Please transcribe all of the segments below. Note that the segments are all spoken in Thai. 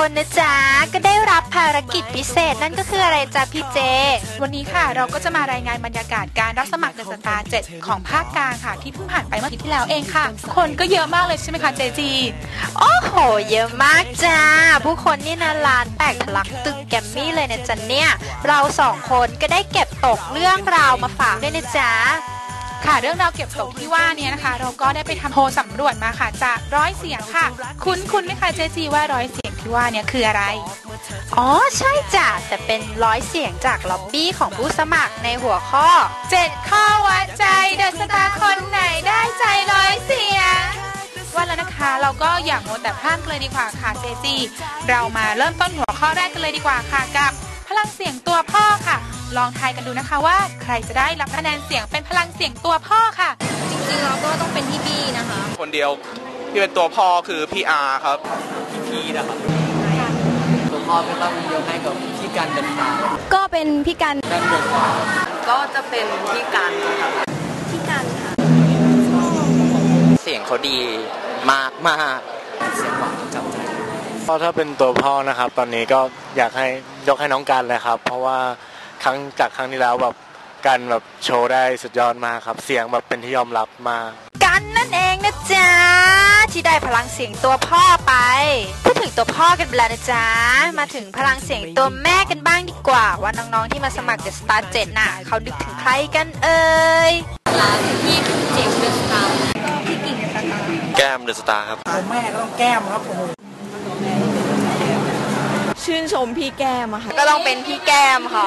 คนนะจ๊ะ ก็ได้รับภารกิจพิเศษนั่นก็คืออะไรจ๊ะพี่เจ วันนี้ค่ะเราก็จะมารายงานบรรยากาศการรับสมัครเดอะสตาร์7ของภาคกลางค่ะ ที่เพิ่งผ่านไปเมื่ออาทิตย์ที่แล้วเองค่ะ คนก็เยอะมากเลยใช่ไหมคะเจจีโอ้โห เยอะมากจ้า ผู้คนนี่นะลานแตกทะลักตึกแกรมมี่เลยนะจ๊ะเนี่ย เราสองคนก็ได้เก็บตกเรื่องราวมาฝากด้วยนะจ๊ะ ค่ะเรื่องราวเก็บตกที่ว่าเนี้นะคะ เราก็ได้ไปทำโพลสำรวจมาค่ะ จากร้อยเสียงค่ะ คุ้นคุณไหมคะเจจีว่าร้อยเสียงที่ว่าเนี้คืออะไร อ๋อใช่จ้ะแต่เป็นร้อยเสียงจากล็อบบี้ของผู้สมัครในหัวข้อ 7 ข้อวัดใจเดอะสตาร์คนไหนได้ใจร้อยเสียงว่าแล้วนะคะเราก็อย่ามัวแต่พลาดเลยดีกว่าค่ะเจจีเรามาเริ่มต้นหัวข้อแรกกันเลยดีกว่าค่ะกับ พลังเสียงตัวพ่อค่ะ ลองทายกันดูนะคะว่า ใครจะได้รับคะแนนเสียงเป็นพลังเสียงตัวพ่อค่ะ จริงๆเราก็ต้องเป็นพี่บี้นะคะ คนเดียวที่เป็นตัวพ่อคือพี่อาร์ครับพี่นะครับตัวพ่อไม่ต้องยกให้กับพี่กันเดินทางก็เป็นพี่กันด้านเดินทางก็จะเป็นพี่กันค่ะพี่กันค่ะเสียงเขาดีมากมากเสียงหวานจับใจก็ถ้าเป็นตัวพ่อนะครับ ตอนนี้ก็อยากให้ยกให้น้องกันเลยครับ เพราะว่า ครั้งจากครั้งที่แล้วแบบกันแบบโชว์ได้สุดยอดมากครับ เสียงแบบเป็นที่ยอมรับมาก กันนั่นเองนะจ๊ะ ที่ได้พลังเสียงตัวพ่อไป พูดถึงตัวพ่อกันไปแล้วนะจ๊ะ มาถึงพลังเสียงตัวแม่กันบ้างดีกว่า ว่าน้องๆที่มาสมัครเดอะสตาร์เจ็ดน่ะ เขานึกถึงใครกันเอ่ยพี่เจ๋งเดอะสตาร์ก็พี่กิ่งเดอะสตาร์แก้มเดอะสตาร์ครับ ชื่นชมพี่แก้มอะค่ะ ก็ต้องเป็นพี่แก้มค่ะ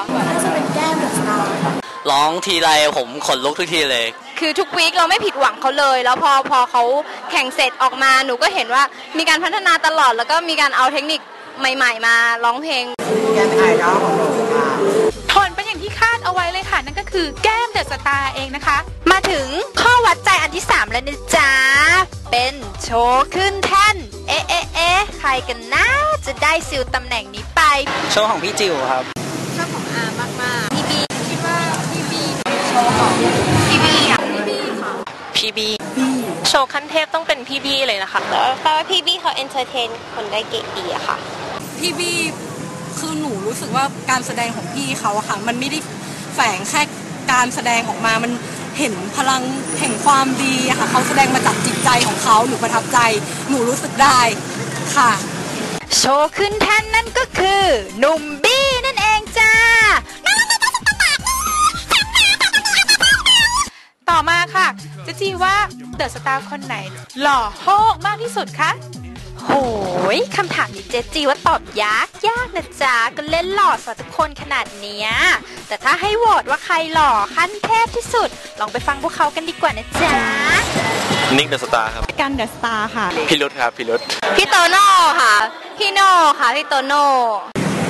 ร้องทีไรผมขนลุกทุกทีเลย คือทุกวีคเราไม่ผิดหวังเขาเลย แล้วพอพอเขาแข่งเสร็จออกมาหนูก็เห็นว่ามีการพัฒนาตลอดแล้วก็มีการเอาเทคนิคใหม่ ๆ มาร้องเพลงผลเป็นอย่างที่คาดเอาไว้เลยค่ะ นั่นก็คือแก้มเดอะสตาร์เองนะคะ มาถึงข้อวัดใจอันที่ 3 แล้วนะจ๊ะ เป็นโชว์ขึ้นแท่น เอ๊ะเอ๊ะเอ๊ะใครกันนะจะได้ซิลตำแหน่งนี้ไป โชว์ของพี่จิวครับ ชอบของอามากๆพี่บีคิดว่าพี่บีโชว์ของพี่บีอะพี่บีค่ะพี่บีโชว์ขั้นเทพต้องเป็นพี่บีเลยนะคะแปลว่าพี่บีเขาเอนเตอร์เทนคนได้เก๋ดีอะค่ะ พี่บี้ คือหนูรู้สึกว่าการแสดงของพี่เขาอะค่ะ มันไม่ได้แฝงแค่การแสดงออกมา มันเห็นพลังแห่งความดีอะค่ะเขาแสดงมาจากจิตใจของเขาหนูประทับใจ หนูรู้สึกได้ค่ะ โชว์ขึ้นแท่นนั่นก็คือหนุ่มบี้นั่นเองจ้า ต่อมาค่ะเจจีว่าเดอะสตาร์คนไหน หล่อโฮกมากที่สุดคะ โหยคำถามนี้เจจีว่าตอบยากยากนะจ๊ะก็เล่นหล่อสทุกคนขนาดเนี้ย แต่ถ้าให้โหวตว่าใครหล่อขั้นเทพที่สุด ลองไปฟังพวกเขากันดีกว่านะจ๊ะ นิกเดอะสตาร์ครับ กันเดอะสตาร์ค่ะ พี่รุธครับ พี่รุธพี่โตโน่ค่ะ พี่โน่ค่ะ พี่โตโน่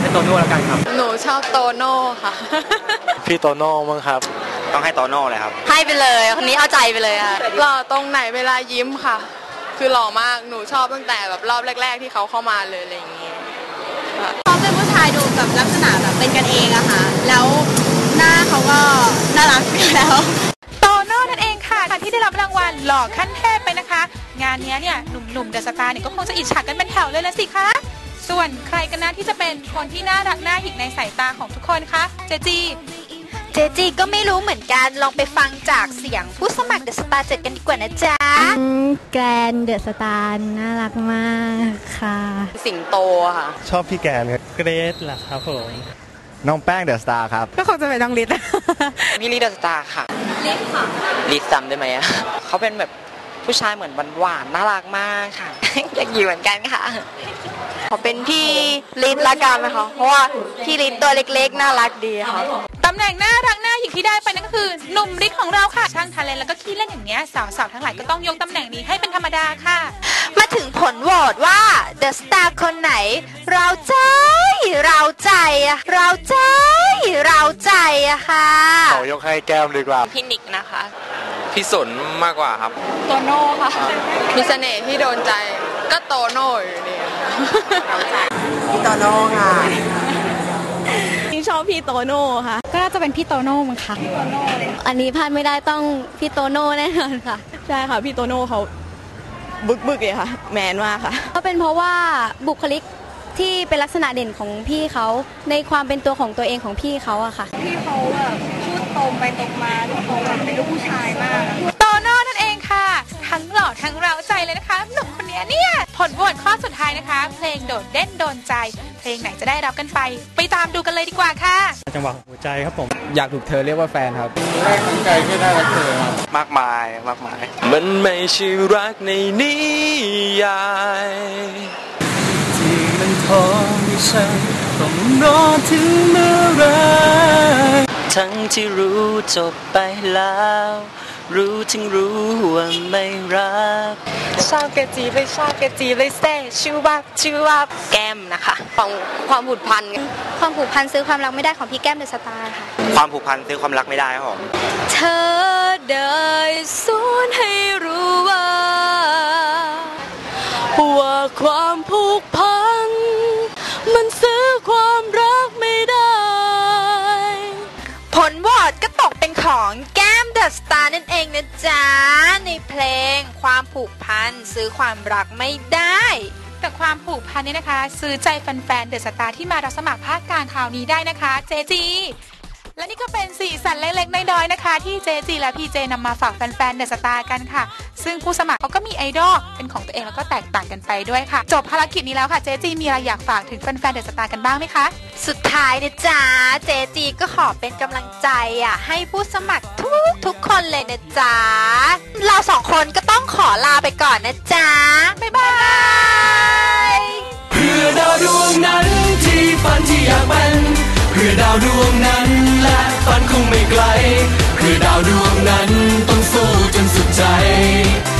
เป็นตัวนู้นแล้วกันครับ หนูชอบโตโน่ค่ะ พี่โตโน่มั้งครับ ต้องให้โตโน่เลยครับ ให้ไปเลย คนนี้เอาใจไปเลยค่ะ หล่อตรงไหนเวลายิ้มค่ะ คือหล่อมากหนูชอบตั้งแต่แบบรอบแรก ๆ ที่เขาเข้ามาเลยอะไรอย่างเงี้ยเขาเป็นผู้ชายดูแบบลักษณะแบบเป็นกันเองอะค่ะ แล้วหน้าเขาก็น่ารักอยู่แล้วโตโน่นั่นเองค่ะที่ได้รับรางวัลหล่อขั้นเทพไปนะคะ งานเนี้ยเนี่ยหนุ่มๆเดอะสตาร์เนี่ยก็คงจะอิจฉากันเป็นแถวเลยละสิคะส่วนใครกันนะที่จะเป็นคนที่น่ารักน่าหยิกในสายตาของทุกคนคะเจจี เจจีก็ไม่รู้เหมือนกัน ลองไปฟังจากเสียงผู้สมัครเดอะสตาร์เจ็ดกันดีกว่านะจ๊ะแกรนเดอะสตาร์น่ารักมากค่ะ สิงโตค่ะ ชอบพี่แกนครับเกรซล่ะครับผมน้องแป้งเดอะสตาร์ครับ ก็คงจะเป็นน้องลิศพี่ลีเดอร์สตาร์ค่ะลิซซัมได้ไหมอะเขาเป็นแบบผู้ชายเหมือนหวานๆน่ารักมากค่ะอยากอยู่เหมือนกันค่ะขอเป็นพี่ลิศละกันนะคะเพราะว่าพี่ลิศตัวเล็กๆ น่ารักดีค่ะตำแหน่งน่ารักน่าหยิกที่ได้ไปนั่นก็คือหนุ่มฤทธิ์ของเราค่ะช่างทาเลนแล้วก็ขี้เล่นอย่างเนี้ยสาวๆทั้งหลายก็ต้องยกตำแหน่งนี้ให้เป็นธรรมดาค่ะ มาถึงผลโหวตว่าเดอะสตาร์คนไหน เราใจเราใจอะเราใจเราใจอะค่ะขอยกให้แก้มดีกว่าพี่นิกนะคะพี่สนมากกว่าครับโตโน่ค่ะมีเสน่ห์ที่โดนใจก็โตโน่อยู่นี่ที่ ชอบพี่โตโน่ค่ะ ก็น่าจะเป็นพี่โตโน่มั้งคะอันนี้พลาดไม่ได้ต้องพี่โตโน่แน่นอนค่ะ ใช่ค่ะ พี่โตโน่เขาบึกบึกเลยค่ะ แมนมากค่ะ ก็เป็นเพราะว่าบุคลิกที่เป็นลักษณะเด่นของพี่เขาในความเป็นตัวของตัวเองของพี่เขาอะค่ะ พี่เขาแบบพูดตรงไปตรงมาพี่เขาแบบเป็นลูกผู้ชายมาก ล่อทั้งเร้าใจเลยนะคะ หนุ่มคนนี้เนี่ย ผลโหวตข้อสุดท้ายนะคะ เพลงโดดเด่นโดนใจ เพลงไหนจะได้รับกันไป ไปตามดูกันเลยดีกว่าค่ะ จังหวะหัวใจครับผม อยากถูกเธอเรียกว่าแฟนครับแรกตั้งใจแค่ได้รักเธอครับมากมายมากมาย มันไม่ใช่รักในนิยายที่มันทอให้ฉันต้องรอถึงเมื่อไรทั้งที่รู้จบไปแล้ว รู้ถึงรู้ว่าไม่รักชอบกระจีเลยชอบกระจีเลยเซ่ชื่อว่าชื่อว่าแก้มนะคะของความผูกพันความผูกพันซื้อความรักไม่ได้ของพี่แก้มเดอะสตาร์ค่ะ ความผูกพันซื้อความรักไม่ได้ครับผมเธอได้สอนให้รู้ว่าว่าความผูกพันมันซื้อความรักไม่ได้ ผลโหวตก็ตกเป็นของแก้ มเดสตาร์นั่นเองนะจ๊ะ ในเพลงความผูกพันซื้อความรักไม่ได้แต่ความผูกพันนี้นะคะ ซื้อใจแฟนๆเดอะสตาร์ที่มารับสมัครภาคการข่าวนี้ได้นะคะ เจจี และนี่ก็เป็นสีสันเล็กๆน้อยๆนะคะ ที่เจจีและพีเจนำมาฝากแฟนๆเดอะสตาร์กันค่ะ ซึ่งผู้สมัครเขาก็มีไอดอลเป็นของตัวเองแล้วก็แตกต่างกันไปด้วยค่ะ จบภารกิจนี้แล้วค่ะเจจีมีอะไรอยากฝากถึงแฟนๆเดอะสตาร์กันบ้างไหมคะสุดท้ายนะจ๊ะเจจีก็ขอเป็นกำลังใจอะ ให้ผู้สมัครทุกทุกๆคนเลยนะจ๊ะ เราสองคนก็ต้องขอลาไปก่อนนะจ๊ะ บ๊ายบายเพื่อดาวดวงนั้นที่ฝันที่อยากเป็นเพื่อดาวดวงนั้นและฝันคงไม่ไกลเพื่อดาวดวงนั้น Hey.